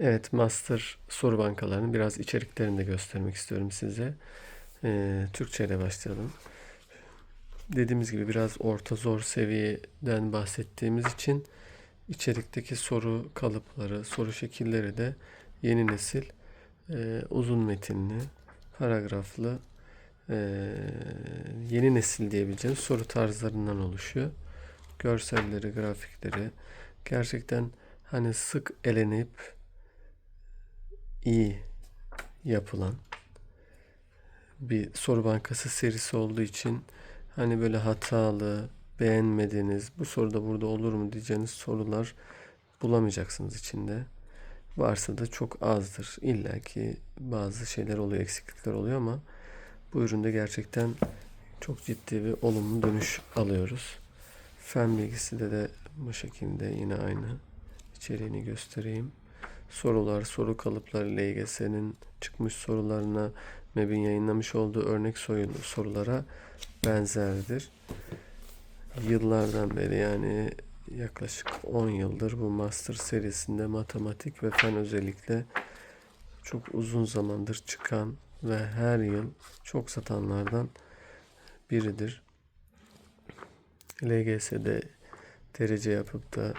Evet, master soru bankalarının biraz içeriklerini de göstermek istiyorum size. Ee, Türkçe ile başlayalım. Dediğimiz gibi biraz orta zor seviyeden bahsettiğimiz için içerikteki soru kalıpları, soru şekilleri de yeni nesil e, uzun metinli, paragraflı, e, yeni nesil diyebileceğimiz soru tarzlarından oluşuyor. Görselleri, grafikleri gerçekten hani sık elenip iyi yapılan bir soru bankası serisi olduğu için hani böyle hatalı, beğenmediğiniz, bu soruda burada olur mu diyeceğiniz sorular bulamayacaksınız içinde. Varsa da çok azdır. İlla ki bazı şeyler oluyor, eksiklikler oluyor ama bu üründe gerçekten çok ciddi bir olumlu dönüş alıyoruz. Fen bilgisi de bu şekilde yine aynı içeriğini göstereyim. Sorular, soru kalıpları LGS'nin çıkmış sorularına MEB'in yayınlamış olduğu örnek soru- sorulara benzerdir. Yıllardan beri yani yaklaşık 10 yıldır bu master serisinde matematik ve fen özellikle çok uzun zamandır çıkan ve her yıl çok satanlardan biridir. LGS'de derece yapıp da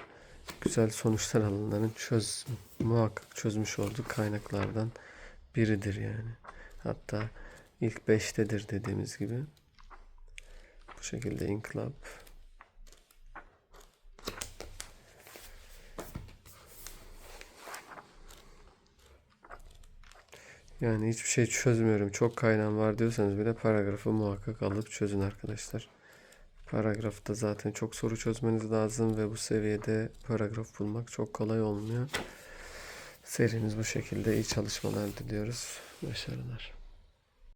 güzel sonuçlar alanların çöz muhakkak çözmüş olduğu kaynaklardan biridir yani. Hatta ilk beştedir dediğimiz gibi. Bu şekilde inkılap. Yani hiçbir şey çözmüyorum. Çok kaynağım var diyorsanız bile paragrafı muhakkak alıp çözün arkadaşlar. Paragrafta zaten çok soru çözmeniz lazım ve bu seviyede paragraf bulmak çok kolay olmuyor. Serimiz bu şekilde iyi çalışmalar diliyoruz. Başarılar.